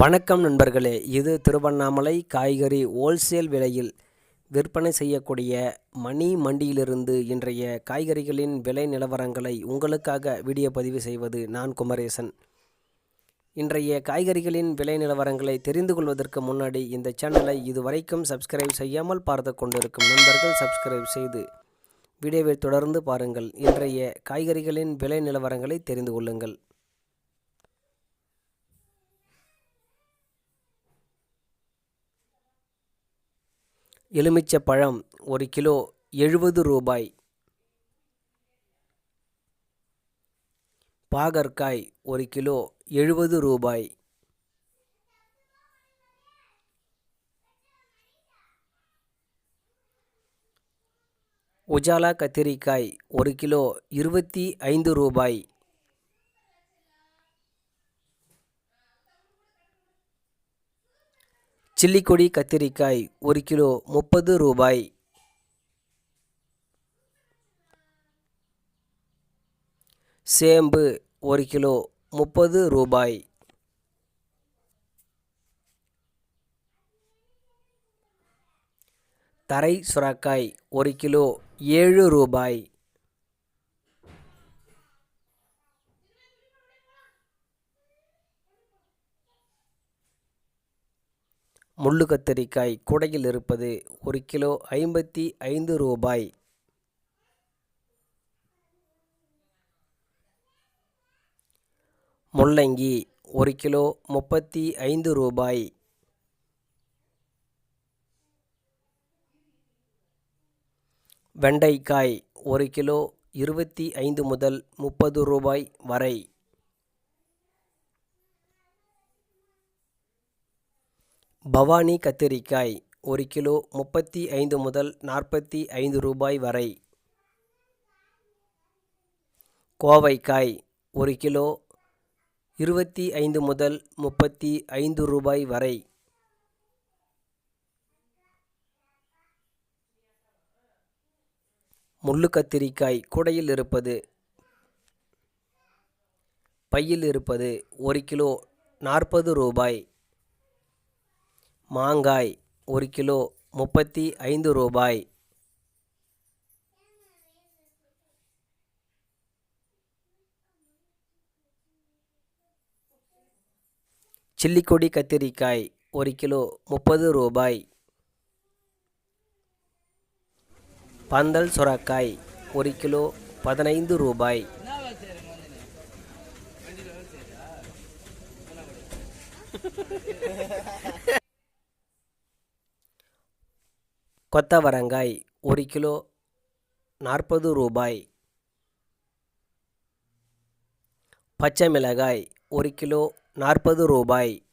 வணக்கம் நண்பர்களே. இது திருவண்ணாமலை காய்கறி ஹோல்சேல் விலையில் விற்பனை செய்யக்கூடிய மணி மண்டியிலிருந்து இன்றைய காய்கறிகளின் விலை நிலவரங்களை உங்களுக்காக வீடியோ பதிவு செய்வது நான் குமரேசன். இன்றைய காய்கறிகளின் விலை நிலவரங்களை தெரிந்து கொள்வதற்கு முன்னாடி இந்த சேனலை இதுவரைக்கும் சப்ஸ்கிரைப் செய்யாமல் பார்த்து கொண்டிருக்கும் நண்பர்கள் சப்ஸ்கிரைப் செய்து வீடியோவை தொடர்ந்து பாருங்கள். இன்றைய காய்கறிகளின் விலை நிலவரங்களை தெரிந்து கொள்ளுங்கள். எலுமிச்சை பழம் ஒரு கிலோ எழுபது ரூபாய். பாகற்காய் ஒரு கிலோ எழுபது ரூபாய். உஜாலா கத்திரிக்காய் ஒரு கிலோ இருபத்தி ஐந்து ரூபாய். சில்லிக்கொடி கத்திரிக்காய் ஒரு கிலோ முப்பது ரூபாய். சேம்பு ஒரு கிலோ முப்பது ரூபாய். தரை சுரக்காய் ஒரு கிலோ ஏழு ரூபாய். முள்ளு கத்தரிக்காய் கூடையில் இருப்பது ஒரு கிலோ ஐம்பத்தி ஐந்து ரூபாய். முள்ளங்கி ஒரு கிலோ முப்பத்தி ஐந்து ரூபாய். வெண்டைக்காய் ஒரு கிலோ இருபத்தி ஐந்து முதல் முப்பது ரூபாய் வரை. பவானி கத்திரிக்காய் ஒரு கிலோ முப்பத்தி ஐந்து முதல் நாற்பத்தி ஐந்து ரூபாய் வரை. கோவைக்காய் ஒரு கிலோ இருபத்தி ஐந்து முதல் முப்பத்தி ஐந்து ரூபாய் வரை. முள்ளு கத்திரிக்காய் கூடையில் இருப்பது. பையில் இருப்பது ஒரு கிலோ நாற்பது ரூபாய். மாங்காய் ஒரு கிலோ முப்பத்தி ஐந்து ரூபாய். சில்லிக்கொடி கத்திரிக்காய் ஒரு கிலோ முப்பது ரூபாய். பந்தல் சுரக்காய் ஒரு கிலோ பதினைந்து ரூபாய். கொத்தவரங்காய் ஒரு கிலோ நாற்பது ரூபாய். பச்சை மிளகாய் ஒரு கிலோ நாற்பது ரூபாய்.